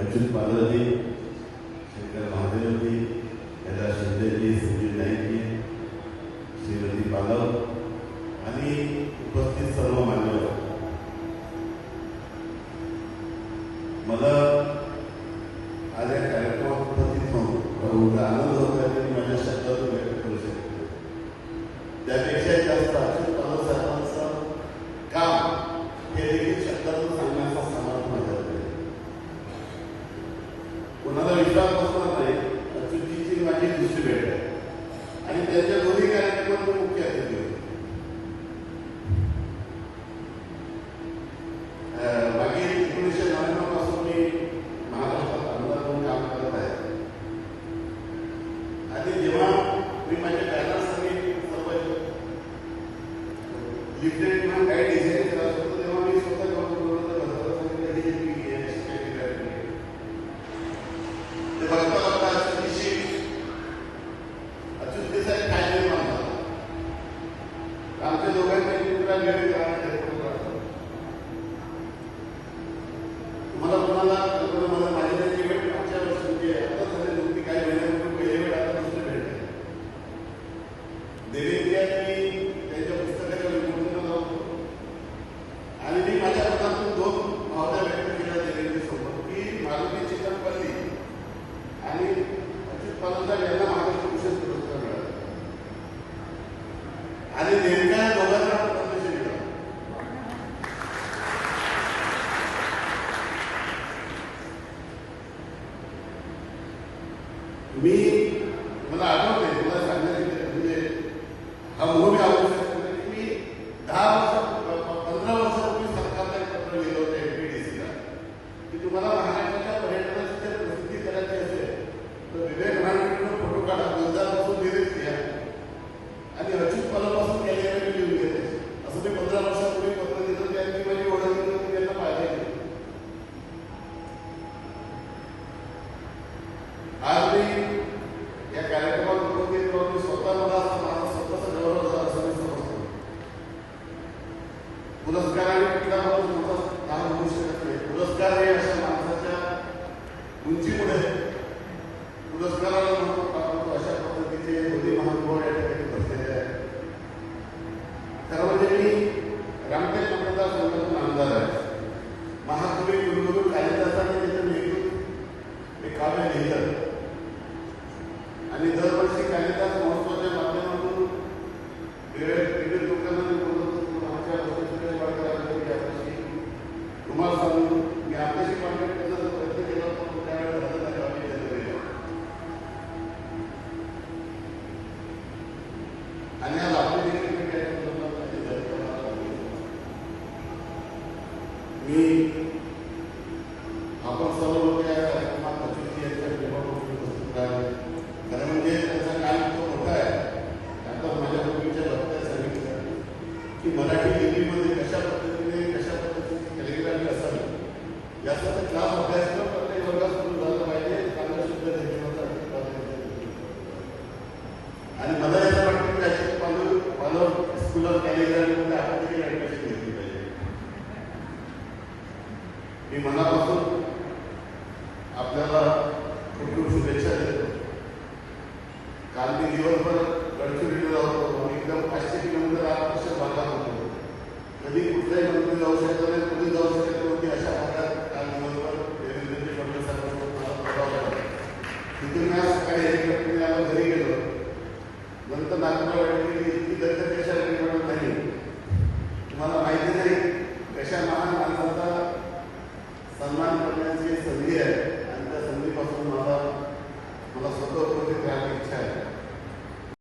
अच्युत पालवजी शंकर महादेवजी याला शिंदेजी संजीव नाईकजी श्रीमती पालव आणि उपस्थित सर्व मान्यवर. मला आज या कार्यक्रमात उपस्थित होऊन आनंद होतो आहे की माझ्या शब्दातून व्यक्त करू शकतो त्यापेक्षा जास्त अच्युत पालव साहेबांचं काम हे देखील शब्दातून सांगण्याचा समाज माझ्याकडे आहे. कोणाला विश्वास बसणार नाही अच्युतजीची माझी दुसरी भेट आहे. आणि त्यांच्या दोन्ही कार्यक्रमात मुख्य अतिथी होतो मागील एकोणीसशे नव्याण्णवपासून मी महाराष्ट्रात आमदार म्हणून काम करत आहे. आणि जेव्हा मी माझ्या बॅनर्ससाठी सर्व लिफलेट किंवा काही डिझाईन करत होतो तेव्हा मी स्वतः जाऊन बोलवलं तर घराला सांगितलं हे जे मी हे अशी काही डिझाईन केली. ते बघता बघता अच्युतजीशी अच्युतजी साहेब काय नाही म्हणतात आमच्या दोघांपैकी तुला वेळ करायला कार्यक्रम राहतो तुम्हाला कोणाला कल्पना मला माझी त्यांची भेट मागच्या वर्षी म्हणजे आता झाली होती काही महिन्यापूर्वी पहिली भेट आता दुसरी भेट आहे देवेंद्र त्यांच्या पुस्तकाच्या आणि मी माझ्या मनातून दोन भावना व्यक्त केल्या देवेंद्र समोर. की मारुती आणि अच्युत पालनसाहेब यांना महाराष्ट्र पुरस्कार मिळाला. आणि नेमक्या दोघांना पद्मश्री मिळाला. मी मला आठवण पुरस्काराने शकत नाही पुरस्कार हे अशा माणसाच्या उंचीमुळे आपण सर्व लोक या कार्यक्रमात अच्युतजी यांच्या उपस्थित राहिले खरं म्हणजे काल मोठा आहे आता माझ्या पूर्वीच्या वक्त्यात सांगितलं की मराठी लिपीमध्ये कशा पद्धतीने कशा पद्धतीची कॅलिग्राफी असावी याचा क्लास अभ्यासक्रम मी मनापासून आपल्याला खूप खूप शुभेच्छा देतो. काल मी दिवसभर गडचिरोलीला होतो. आणि एकदम पाचशे किलोमीटर आकर्षक भागात होतो. कधी कुठल्याही मंदिर जाऊ शकत कुठे जाऊ शकत नव्हती अशा भागात काल दिवसभर देवेंद्रजी फडणवीस तिथून आज सकाळी हेलिकॉप्टरने घरी गेलो. नंतर नागपूरला